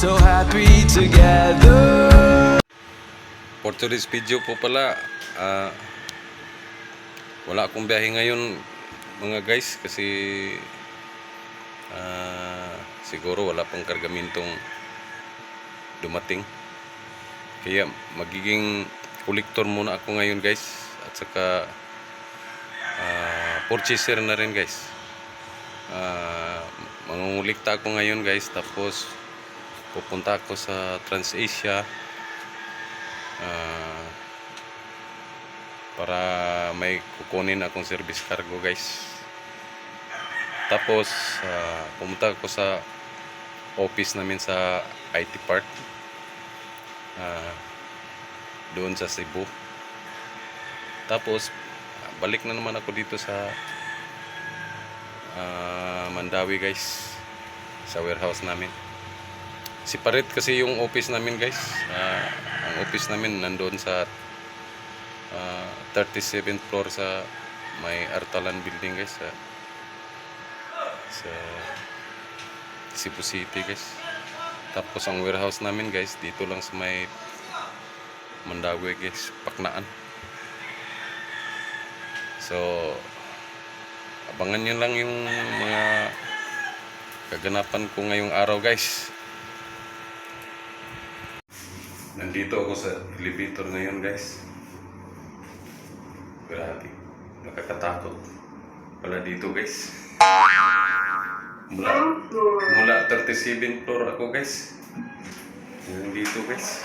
so happy together. For today's video po pala, ah, wala akong biyahe ngayon mga guys kasi ah, siguro wala pang kargamintong dumating. Kaya magiging collector muna ako ngayon guys at saka ah, purchaser na rin guys. Ah, mangungulikta ako ngayon guys tapos pupunta ako sa TransAsia Ah, para may kukunin akong service cargo guys. Tapos ah, pumunta ako sa office namin sa IT Park Ah, doon sa Cebu. Tapos balik na naman ako dito sa ah, Mandawi guys sa warehouse namin separate kasi yung office namin guys. Ah, ang office namin nandoon sa ah, 37th floor sa may Artalan building guys sa, sa Cebu City guys. Tapos ang warehouse namin guys dito lang sa may Mandawi guys Paknaan. So abangan nyo lang yung mga kaganapan ko ngayong araw guys Nandito ako sa elevator ngayon guys. Grabe. Nakakatakot. Wala dito guys. Mula, mula 37 floor ako guys. Hanggang dito guys.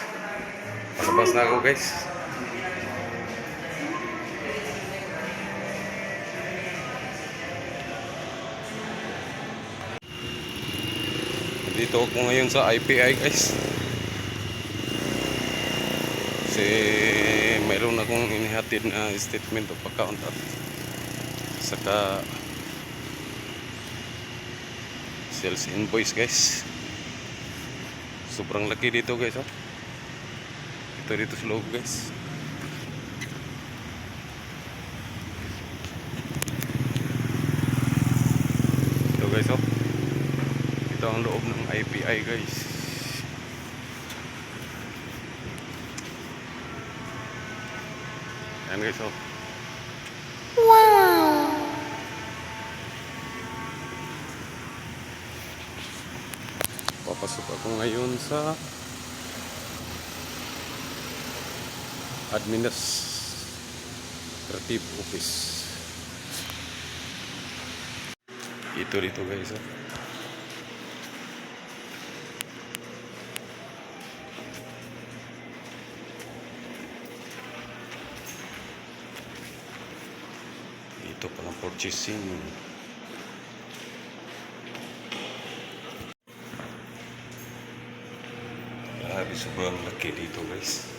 Palabas na ako guys. Dito ako ngayon sa IPI guys. Kasi mayroon akong inihatid na statement of account at saka sales invoice guys. Sobrang laki dito guys oh. Ito dito sa loob guys. Ito guys oh. Ito ang loob ng IPI guys. Ayan guys, oh. Wow! Papasok ako ngayon sa administrative office. Ito dito guys, oh. Dito pa ng purchasing. Grabe, sobrang laki dito guys.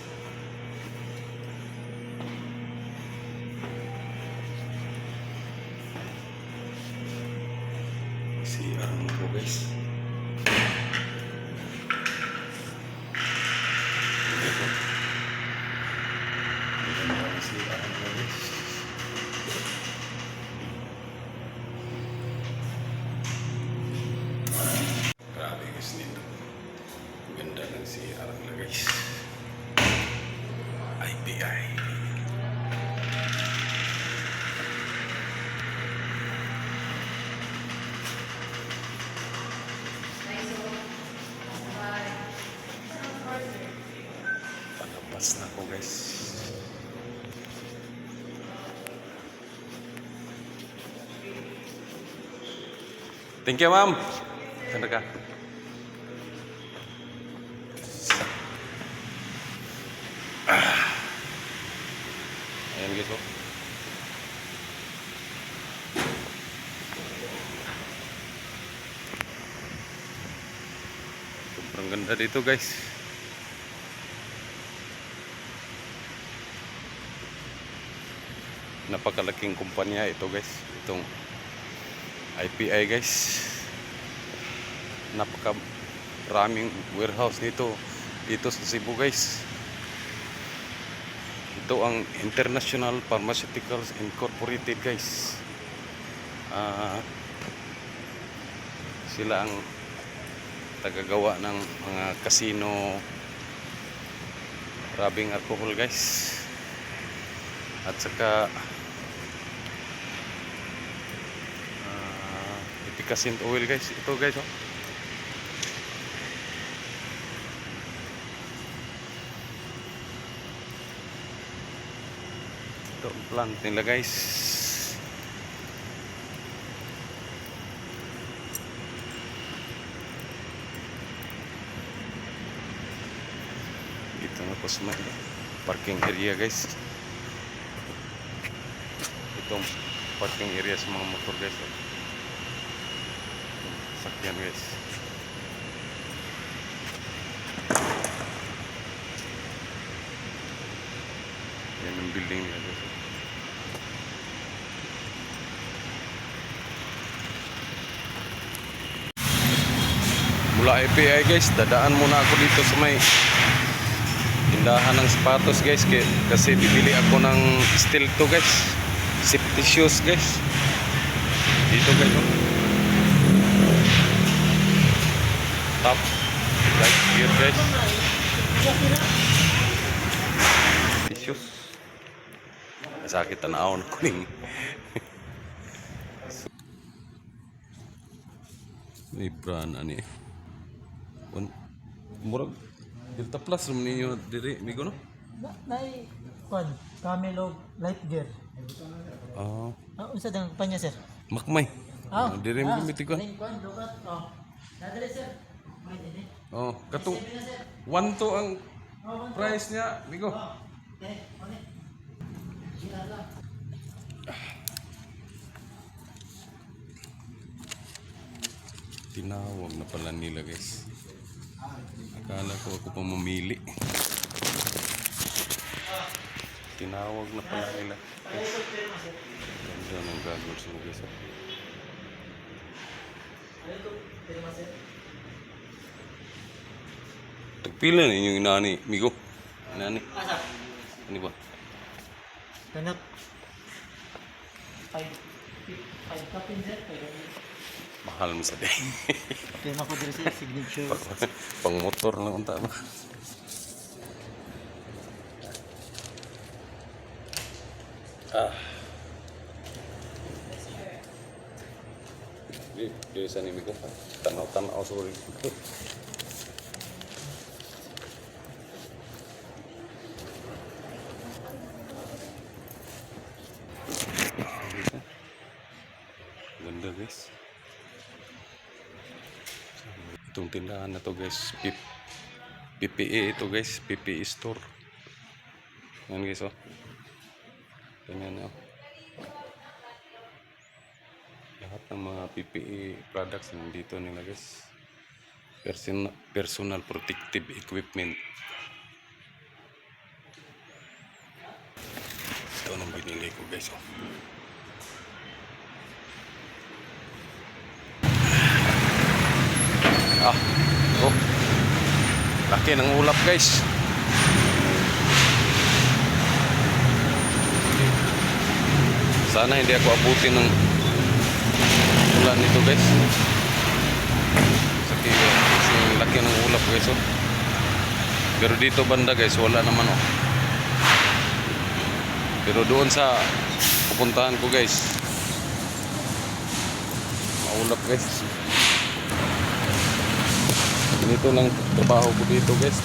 Thank you, ma'am. Saan ka? Ayan guys, oh. Sobrang ganda dito guys. Napakalaking kumpanya ito guys. Itong IPI guys. Napaka raming warehouse nito dito sa Cebu guys. Ito ang International Pharmaceuticals Incorporated guys. Ah sila ang tagagawa ng mga casino rabing alcohol guys at saka efficacent oil guys ito guys oh. ito ang plant nila guys dito na po sa parking area guys itong parking area sa mga motor guys oh. Sakyan guys. Yan ang building nila guys. Mula IPI guys dadaan muna ako dito sa may tindahan ng sapatos guys kasi bibili ako ng steel to guys. Safety shoes guys. Dito guys oh. Top right here guys shoes sakit na kuning may brand ani Un murag Delta Plus naman ninyo diri migo no? Nay, kwan, Camelo Light Gear. Ah, Ah, unsa dang pa niya, sir? makmay. Ah, diri mo gamitikon. Ning kwan, lugat. Oh. Dadali, sir. Oh, katong 1 to ang price niya, lang. Tinawag na pala nila guys. Akala ko ako pa mamili. Tinawag na pala nila. Guys. Ganda ng goggles mo guys. ah. Tagpila ninyo yung inani, migo. Inani, Asa? ano ba? Five. Mahal mo sa day. Okay, mako diri sir, signature. Pang motor lang unta mo. Ah. Di, di sa nimi ko. Tanaw-tanaw sorry. Ganda guys. Itong tindahan na to guys, P- PPE ito guys, PPE store. Yan guys oh. Tingnan nyo. Lahat ng mga PPE products nandito nila guys. Person, personal protective equipment. Ito nang binili ko guys oh. Ah, oh. Laki ng ulap guys. Sana hindi ako abutin ng ulan nito guys. Kasi kasi laki ng ulap guys oh. Pero dito banda guys wala naman oh. Pero doon sa pupuntahan ko guys. Maulap guys. Ganito lang trabaho ko dito guys.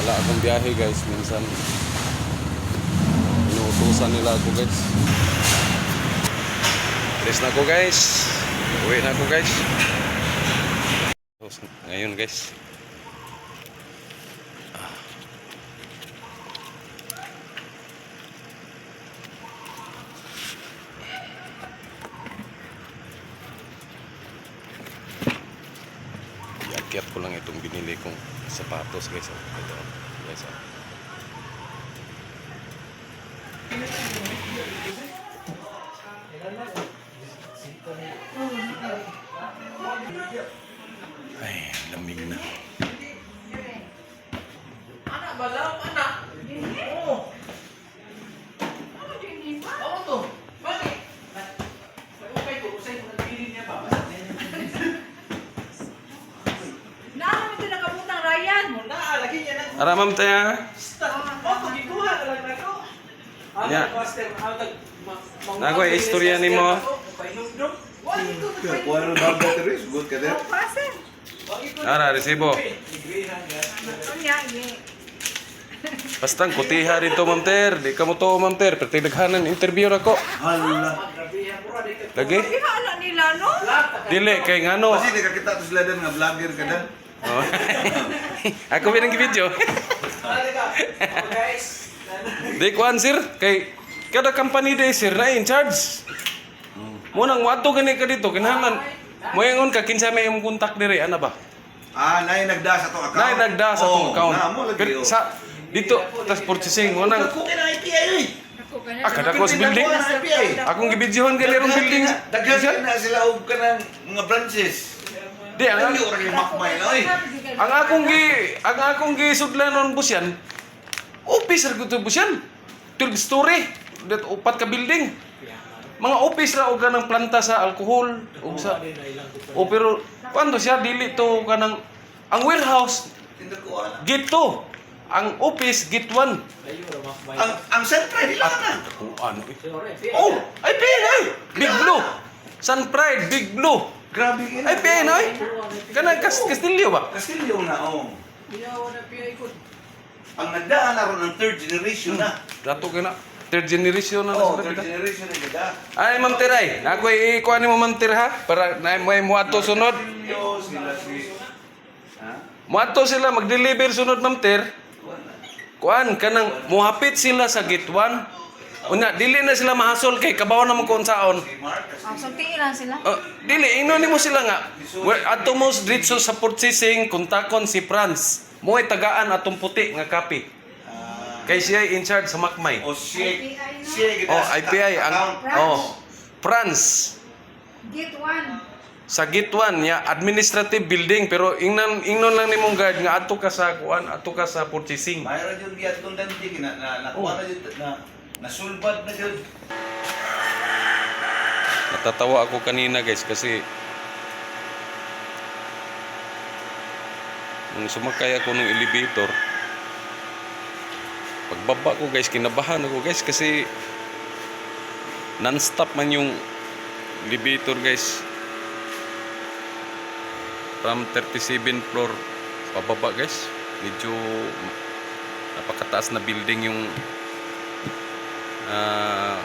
Wala akong biyahe guys, minsan inuutusan nila ako guys. Alis na ako guys. Uwi na ako guys. Ngayon guys. Iakyat ko lang itong binili kong sapatos guys. oh. Ito guys. oh. Ay, lamig na. Ara ma'am tayo. Ya. Nagoy istorya nimo. Kuha ng bago teris, good ka din. Ara resibo. Basta kutiha dito ma'am ter. Di ka mo to ma'am ter. Pero tinaghanan interview ra ko. Hala. Lagi? Dili kay ngano. Kasi di ka kita to sila nga vlogger ka din. Oh. Ako binang video. Di kuan sir kay kada company day sir na in charge. Mo nang wato gani ka dito kinahanglan. Mo ingon ka kinsa may imong kontak diri ana ba? Ah, nay nagda sa tong account. Nay nagda sa tong Oh, account. Na mo lagi. Pero sa dito tas purchasing mo nang Ako kay IPI na. ah kada ko sa building. Akong gibidyohan gali rong building. Daghan na sila og kanang mga branches. Di ang Ang ora kay makmay oy. ang akong gi ang akong gi sudlanon busyan. Office ra gud busyan. Third story. Dat upat ka building. Mga office ra og kanang planta sa alcohol ug sa O pero kuando siya dili to kanang ang warehouse 2. Ang office gate 1. Ang ang sentral nila na. Kung ano eh. Oh, ay PN ay. Big Blue. Sun Pride, Big Blue. Grabe yun. Ay PN ay. Kanang kas Castillo ba? Kastilyo na oh. Ang nagdaan na ron ng third generation na. Dato kina third generation na Oh, na third generation na nagda. Ay, Ma'am Tiray, ako ikuha ni mo Ma'am Tir ha para na may muato sunod. Kastilyo sila si Ha? Muato sila mag-deliver sunod Ma'am Tir. Kuan kanang muhapit sila sa gate 1. Una, dili na sila mahasol kay kabaw na mo kung saon. Ah, so tingin sila. Uh, dili, ino ni mo sila nga. Where ato mo dito sa purchasing, kontakon si Franz. Mo ay tagaan atong puti nga kape. Ah, Kay siya ay in charge sa Makmay. o siya, siya kita Oh, IPI ang oh. Franz Gate 1. sa gate 1 ya administrative building pero ingnan ingnon lang nimong guard nga ato ka sa kuan ato ka sa purchasing. Mayroon yung giat kong danti, na, na, nakuha na yun, na, nasulbad na yun. Natatawa ako kanina guys kasi nung sumakay ako ng elevator pagbaba ko guys kinabahan ako guys kasi non-stop man yung elevator guys from 37 floor pababa guys medyo napakataas na building yung ah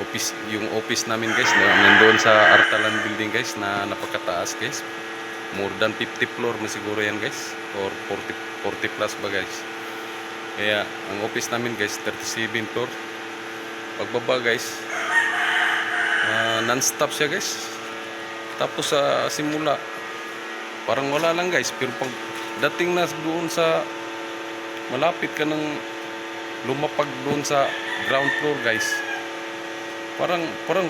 office yung office namin guys na nandoon sa Artalan building guys na napakataas guys. More than 50 floor na siguro yan guys. Or 40 40 plus ba guys? Kaya ang office namin guys 37 floor. Pagbaba guys ah, non-stop siya guys. Tapos sa simula parang wala lang guys. Pero pag dating na doon sa malapit ka ng lumapag doon sa ground floor guys. Parang parang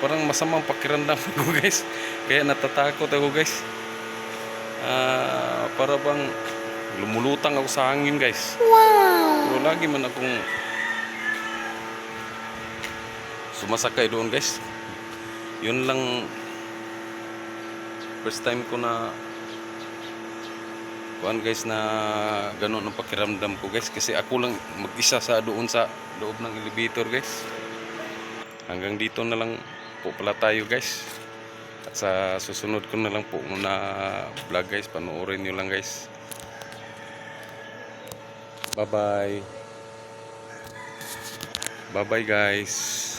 parang masamang pakiramdam ko guys. Kaya natatakot ako guys. Ah, para bang lumulutang ako sa hangin guys. Pero lagi man akong sumasakay doon guys. Yun lang first time ko na kuan guys na ganun ang pakiramdam ko guys kasi ako lang mag-isa sa doon sa loob ng elevator guys. Hanggang dito na lang po pala tayo guys. At sa susunod ko na lang po muna vlog guys. Panoorin nyo lang guys. Bye bye bye bye guys